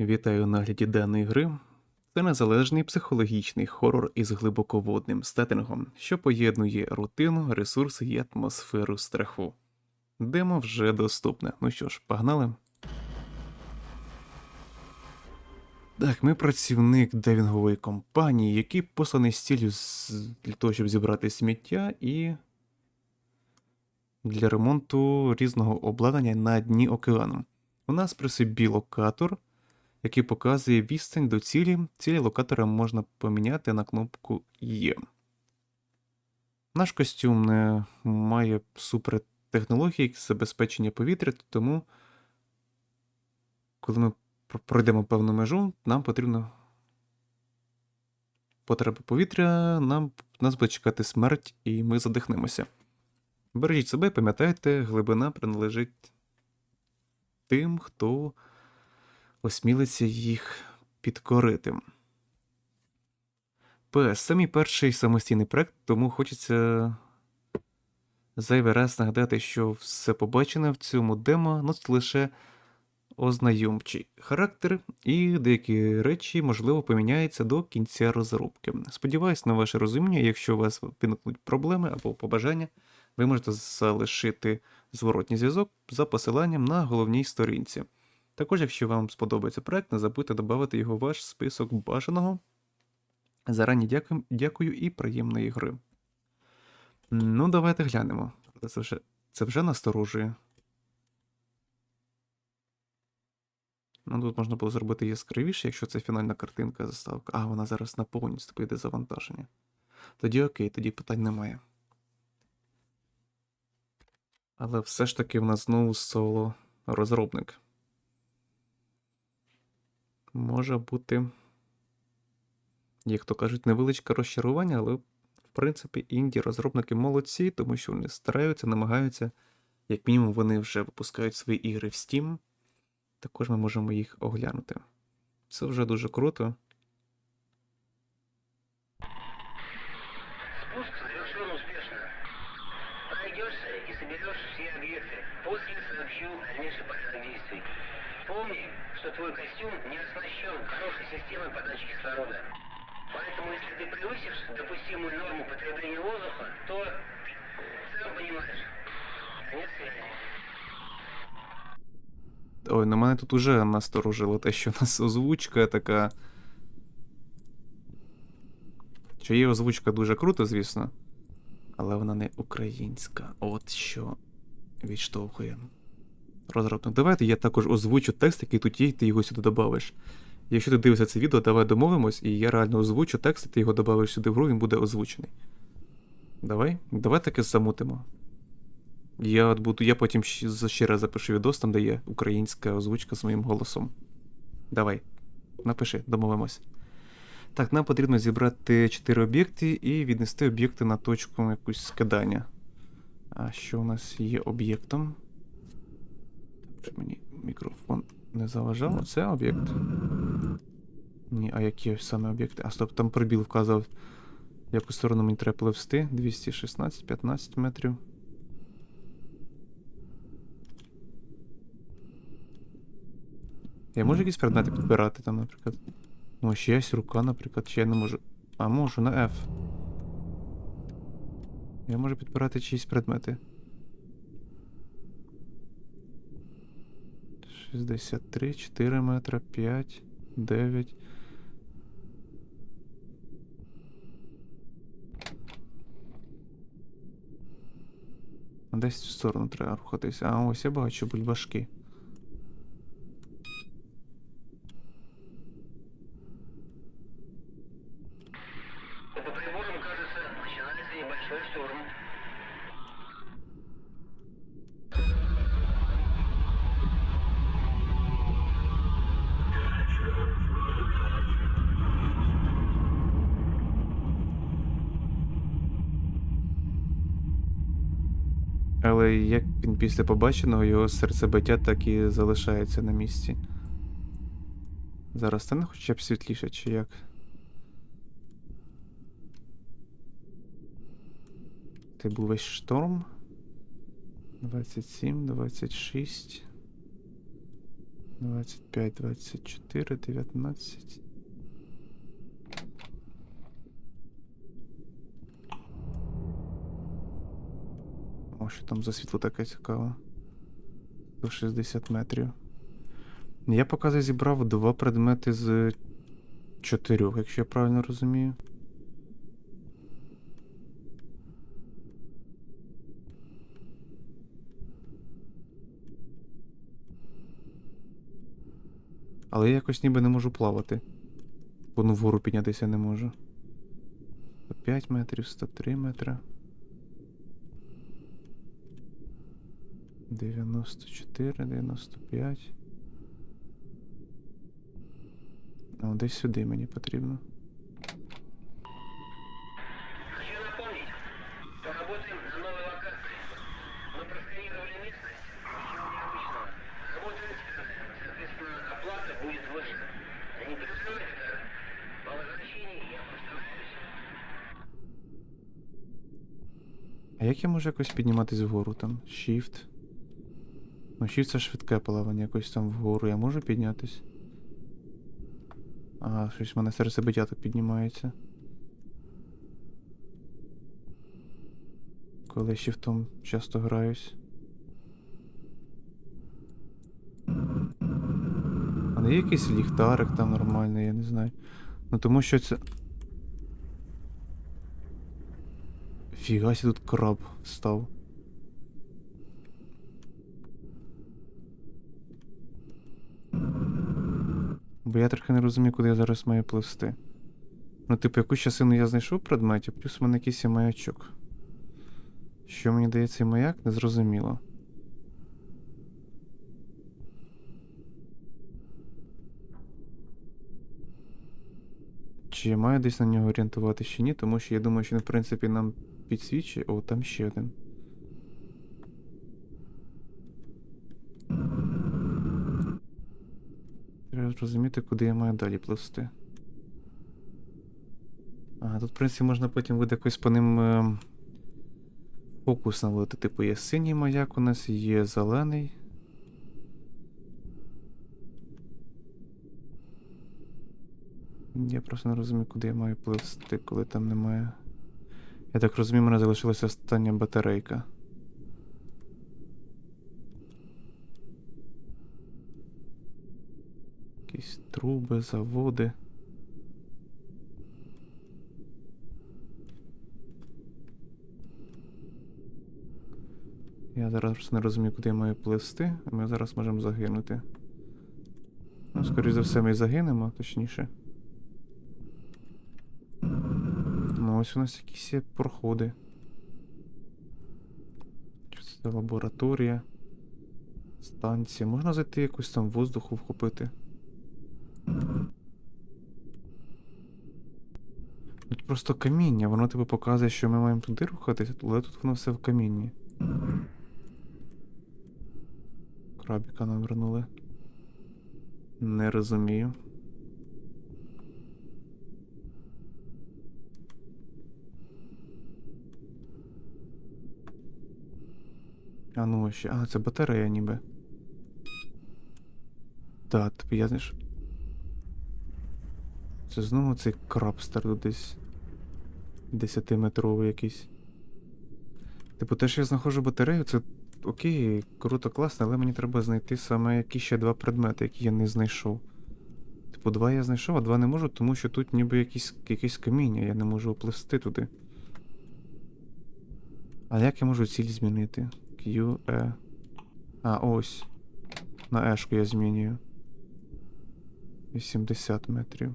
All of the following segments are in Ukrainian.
Вітаю нагляді даної гри. Це незалежний психологічний хорор із глибоководним сеттингом, що поєднує рутину, ресурси і атмосферу страху. Демо вже доступне. Ну що ж, погнали. Так, ми працівник девінгової компанії, який посланий з ціллю для того, щоб зібрати сміття і для ремонту різного обладнання на дні океану. У нас при собі локатор, який показує відстань до цілі. Цілі локатора можна поміняти на кнопку Є. Наш костюм не має супертехнології забезпечення повітря, тому, коли ми пройдемо певну межу, нам потрібно потреба повітря, нам нас буде чекати смерть, і ми задихнемося. Бережіть себе, пам'ятайте, глибина приналежить тим, хто осмілиться їх підкорити. ПС. Це мій перший самостійний проект, тому хочеться зайвий раз нагадати, що все побачене в цьому демо носить лише ознайомчий характер, і деякі речі, можливо, поміняються до кінця розробки. Сподіваюсь на ваше розуміння, якщо у вас виникнуть проблеми або побажання, ви можете залишити зворотній зв'язок за посиланням на головній сторінці. Також, якщо вам сподобається проект, не забудьте додати його в ваш список бажаного. Зарані дякую, дякую і приємної гри. Ну, давайте глянемо. Це вже, це вже насторожує. Ну, тут можна було зробити яскравіше, якщо це фінальна картинка заставка. А, вона зараз на повністю поїде завантаження. Тоді окей, тоді питань немає. Але все ж таки в нас знову соло розробник. Може бути, як то кажуть, невеличке розчарування, але в принципі інді розробники молодці, тому що вони стараються, намагаються, як мінімум, вони вже випускають свої ігри в Steam. Також ми можемо їх оглянути. Це вже дуже круто. что твой костюм не оснащен хорошей системой подачи кислорода. Поэтому, если ты превысишь допустимую норму потребления воздуха, то сам понимаешь. Конец связи. Ой, на мене тут уже насторожило те, що у нас озвучка така. Що є озвучка дуже круто, звісно. Але вона не українська. От що відштовхує. Розробник. Давайте я також озвучу текст, який тут є, і ти його сюди додавиш. Якщо ти дивишся це відео, давай домовимось, і я реально озвучу текст, і ти його додавиш сюди в гру, він буде озвучений. Давай? Давай таке замутимо. Я от буду, я потім ще, раз запишу відос, там де є українська озвучка з моїм голосом. Давай, напиши, домовимось. Так, нам потрібно зібрати 4 об'єкти і віднести об'єкти на точку якусь скидання. А що у нас є об'єктом? Щоб мені мікрофон не заважав. Це об'єкт. Ні, а які саме об'єкти? А стоп, там пробіл вказав, яку сторону мені треба пливсти. 216, 15 метрів. Я можу якісь предмети підбирати там, наприклад. Ну, ще є рука, наприклад, чи я не можу. А можу на F. Я можу підбирати чиїсь предмети. 63, 4 метра, 5, 9. Десь в сторону треба рухатися. А ось я бачу бульбашки. По приборам, кажется, начинается небольшой шторм. Але як він після побаченого, його серцебиття так і залишається на місці. Зараз стане хоча б світліше, чи як? Це був весь шторм. 27, 26. 25, 24, 19. Що там за світло таке цікаве. 160 метрів. Я поки зібрав два предмети з чотирьох, якщо я правильно розумію. Але я якось ніби не можу плавати. Бо ну вгору піднятися не можу. 105 метрів, 103 метри. 94, 95. О, десь сюди мені потрібно. Хочу напомнить, что работаем на новой локации. Мы просканировали местность, ничего необычного. Работа экстренная, соответственно, оплата будет выше. Не переживайте так. По возвращении я постараюсь. А як я можу якось підніматись вгору там? Shift. Ну, Shift це швидке плавання, якось там вгору. Я можу піднятись? Ага, щось в мене серцебиття так піднімається. Коли шифтом часто граюсь. А не якийсь ліхтарик там нормальний, я не знаю. Ну тому що це. Фіга сі тут краб став. Бо я трохи не розумію, куди я зараз маю пливсти. Ну, типу, якусь частину я знайшов предметів, плюс в мене якийсь маячок. Що мені дає цей маяк, не зрозуміло. Чи я маю десь на нього орієнтувати чи ні, тому що я думаю, що він, в принципі, нам підсвічує. О, там ще один. Треба зрозуміти, куди я маю далі пливсти. А, тут, в принципі, можна потім буде якось по ним е, фокус наводити. Типу, є синій маяк у нас, є зелений. Я просто не розумію, куди я маю пливсти, коли там немає. Я так розумію, мене залишилася остання батарейка. Якісь труби, заводи. Я зараз не розумію, куди я маю пливсти, а ми зараз можемо загинути. Ну, скоріше за все, ми загинемо, точніше. Ну, ось у нас якісь є проходи. Що це лабораторія? Станція. Можна зайти якусь там воздуху вхопити? Тут просто каміння, воно тебе показує, що ми маємо туди рухатися, але тут воно все в камінні. Крабіка навернули. Не розумію. А ну ще. А, це батарея ніби. Так, типу я. Це знову цей крабстер десь. Десятиметровий якийсь. Типу, те, що я знаходжу батарею, це окей, круто, класно, але мені треба знайти саме які ще два предмети, які я не знайшов. Типу, два я знайшов, а два не можу, тому що тут ніби якісь, якесь каміння, я не можу оплести туди. А як я можу ціль змінити? Q, E. А, ось. На ешку я змінюю. 80 метрів.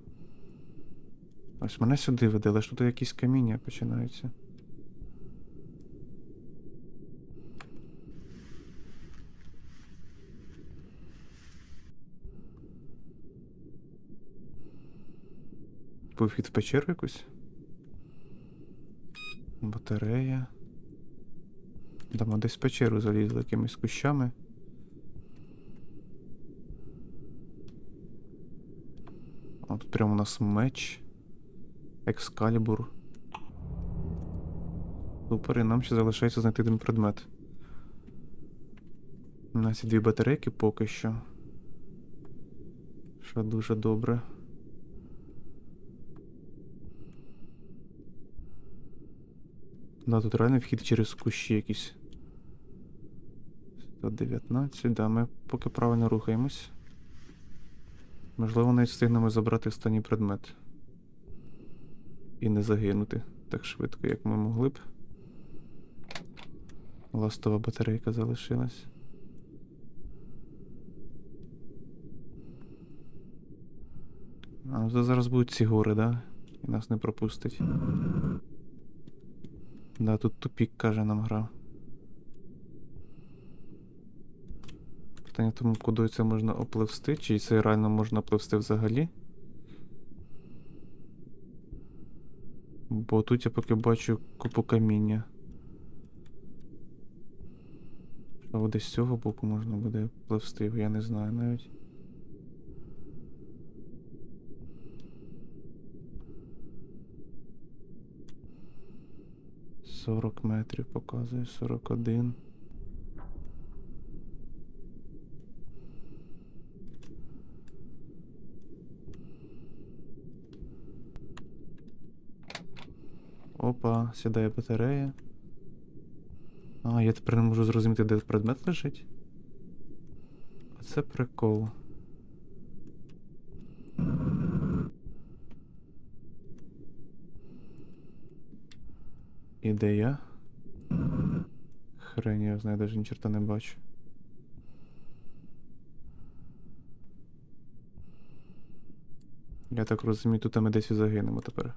Ось мене сюди веде, але тут якісь каміння починаються. Був вхід в печеру якусь? Батарея. Да, ми десь в печеру залізли якимись кущами. Тут прямо у нас меч. Екскалібур. Супер, і нам ще залишається знайти один предмет. У нас є дві батарейки поки що. Що дуже добре. Да, тут реально вхід через кущі якісь. 119, да, ми поки правильно рухаємось. Можливо, навіть встигнемо забрати останній предмет. І не загинути так швидко, як ми могли б. Ластова батарейка залишилась. А, зараз будуть ці гори, да? І нас не пропустить. Да, тут тупік каже нам гра. Питання в тому, куди це можна опливсти, чи це реально можна пливсти взагалі. Бо тут я поки бачу купу каміння. Можливо, десь з цього боку можна буде пливсти, я не знаю навіть. Сорок метрів показує, сорок один. Опа, сідає батарея. А, я тепер не можу зрозуміти, де предмет лежить. Оце прикол. І де я? Хрень, я знаю, навіть ні черта не бачу. Я так розумію, тут ми десь і загинемо тепер.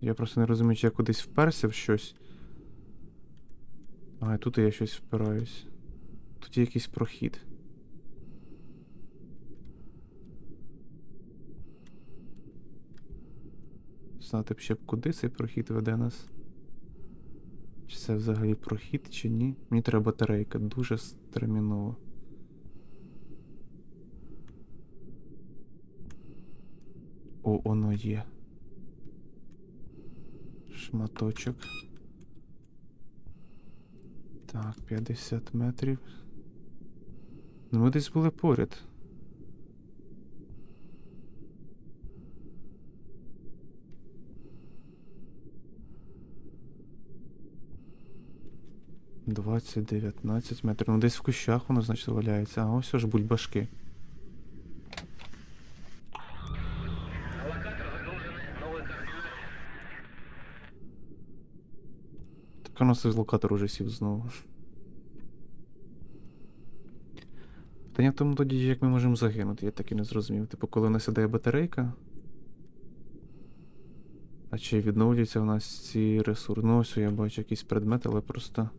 Я просто не розумію, чи я кудись вперся в щось. А, тут я щось впираюсь. Тут є якийсь прохід. Знати б ще б куди цей прохід веде нас. Чи це взагалі прохід, чи ні? Мені треба батарейка дуже терміново. О, воно є. Шматочок. Так, 50 метрів. Ну, ми десь були поряд. Двадцять, дев'ятнадцять метрів. Ну десь в кущах воно, значить, валяється. А ось аж бульбашки. Так у нас із локатор уже сів знову. Питання в тому тоді, як ми можемо загинути, я так і не зрозумів. Типу, коли у нас сідає батарейка. А чи відновлюються у нас ці ресурси? Ну, ось я бачу якийсь предмет, але просто.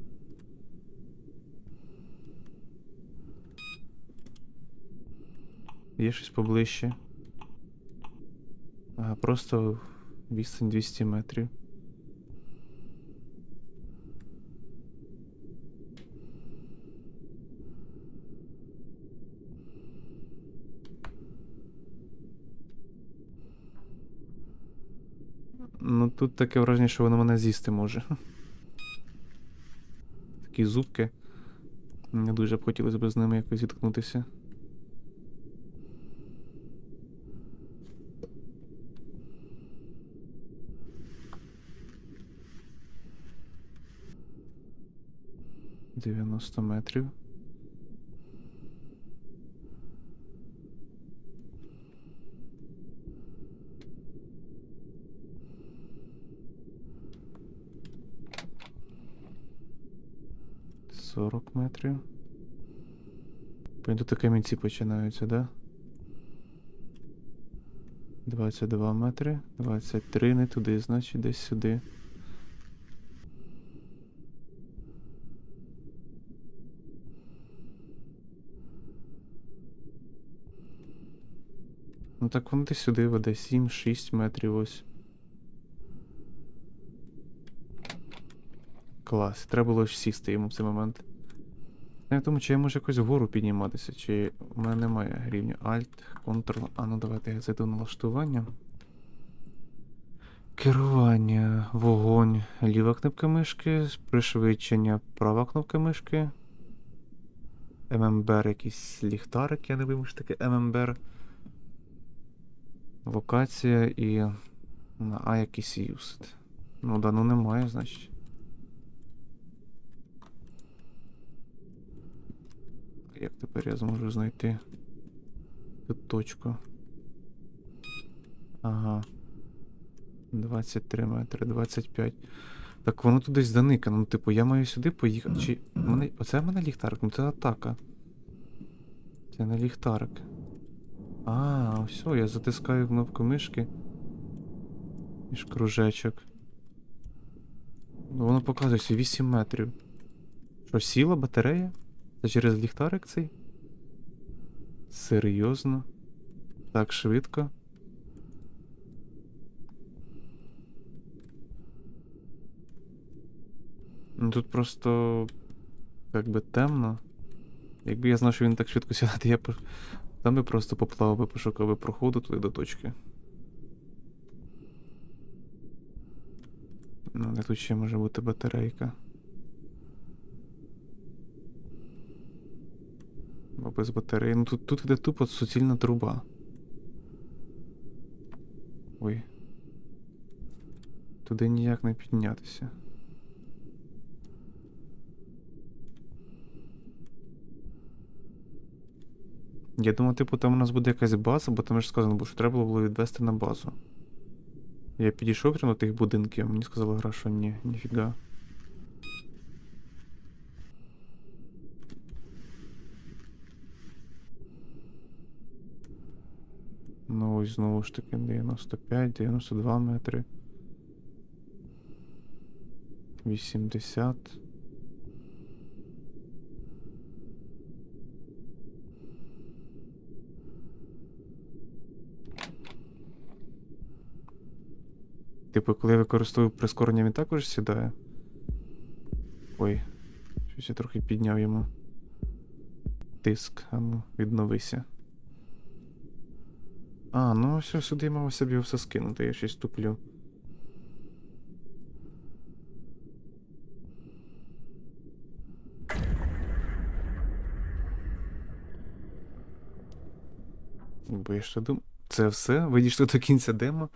Є щось поближче. Ага, просто відстань 200 метрів. Ну тут таке враження, що воно мене з'їсти може. Такі зубки. Не дуже б хотілося б з ними якось зіткнутися. Дев'яносто метрів. Сорок метрів. Пойду тут камінці починаються, да? 22 метри. 23 не туди, значить десь сюди. Ну так воно десь сюди веде 7-6 метрів ось. Клас. Треба було ж сісти йому в цей момент. Я тому, чи я можу якось вгору підніматися, чи в мене немає рівня Alt, Ctrl. А ну давайте я зайду на налаштування. Керування, вогонь, ліва кнопка мишки, пришвидшення, права кнопка мишки, ММБР якийсь ліхтарик, я не вимушу таке ММБР. Локація і. А якийсь юсит. Ну да, ну немає, значить. Як тепер я зможу знайти тут точку? Ага. 23 метри, 25. Так воно десь заникано. Ну, типу, я маю сюди поїхати. Чи. Мене... Оце в мене ліхтарик, ну це атака. Це не ліхтарик. А, все, я затискаю кнопку мишки. І ж кружечок. Ну, воно показує всі 8 метрів. Що, сіла батарея? Це через ліхтарик цей? Серйозно? Так швидко? Ну тут просто як би темно. Якби я знав, що він так швидко сідати, я б там би просто поплавав би, пошукав би проходу туди до точки. Ну, де тут ще може бути батарейка. Бо без батареї. Ну тут, тут іде тупо суцільна труба. Ой. Туди ніяк не піднятися. Я думав, типу, там у нас буде якась база, бо там ж сказано, було, що треба було відвести на базу. Я підійшов прямо до тих будинків, мені сказала гра, що ні, ніфіга. Ну ось знову ж таки 95, 92 метри. 80. Типу, коли я використовую прискорення, він також сідає. Ой, щось я трохи підняв йому. Тиск, а ну, відновися. А, ну все, сюди мав собі все скинути, я щось туплю. Бо я що думав. Це все? Ви до кінця демо?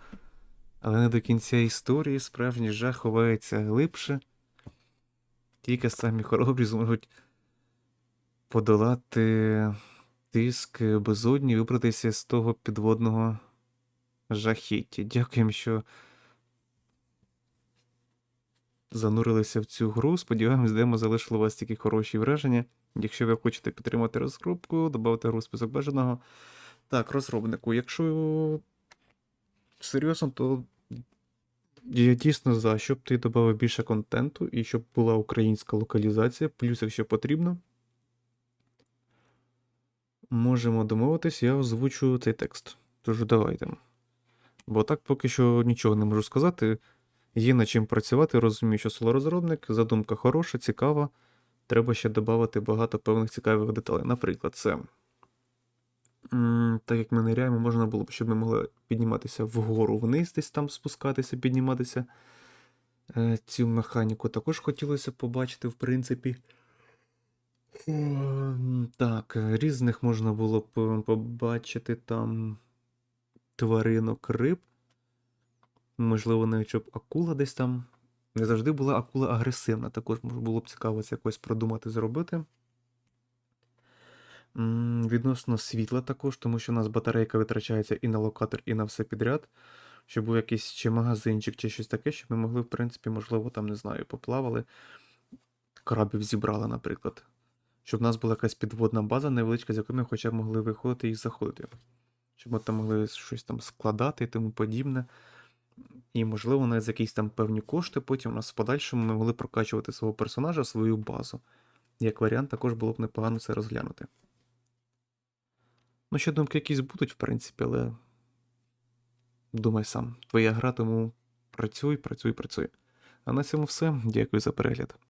Але не до кінця історії справжній жах ховається глибше. Тільки самі хоробрі зможуть подолати тиск безодні, вибратися з того підводного жахіття. Дякуємо, що занурилися в цю гру. Сподіваємось, демо залишило вас тільки хороші враження. Якщо ви хочете підтримати розробку, додавайте гру список бажаного. Так, розробнику, якщо серйозно, то я дійсно за, щоб ти додав більше контенту і щоб була українська локалізація, плюс, якщо потрібно, можемо домовитись, я озвучу цей текст. Тож давайте. Бо так поки що нічого не можу сказати. Є над чим працювати, розумію, що соло-розробник, задумка хороша, цікава. Треба ще додати багато певних цікавих деталей. Наприклад, це. Так як ми ниряємо, можна було б, щоб ми могли підніматися вгору вниз, десь там спускатися, підніматися. Е, Цю механіку також хотілося побачити, в принципі. Ем, Так, е, різних можна було б е, побачити там тваринок риб. Можливо, навіть щоб акула десь там. Не завжди була акула агресивна. Також було б цікаво це якось продумати зробити. Відносно світла також, тому що у нас батарейка витрачається і на локатор, і на все підряд. Щоб був якийсь чи магазинчик, чи щось таке, щоб ми могли, в принципі, можливо, там, не знаю, поплавали, крабів зібрали, наприклад. Щоб в нас була якась підводна база невеличка, з якої ми хоча б могли виходити і заходити. Щоб ми там могли щось там складати і тому подібне. І, можливо, навіть за якісь там певні кошти, потім у нас в подальшому ми могли прокачувати свого персонажа, свою базу. Як варіант, також було б непогано це розглянути. Ну, ще думки якісь будуть, в принципі, але. Думай сам. Твоя гра, тому працюй, працюй, працюй. А на цьому все. Дякую за перегляд.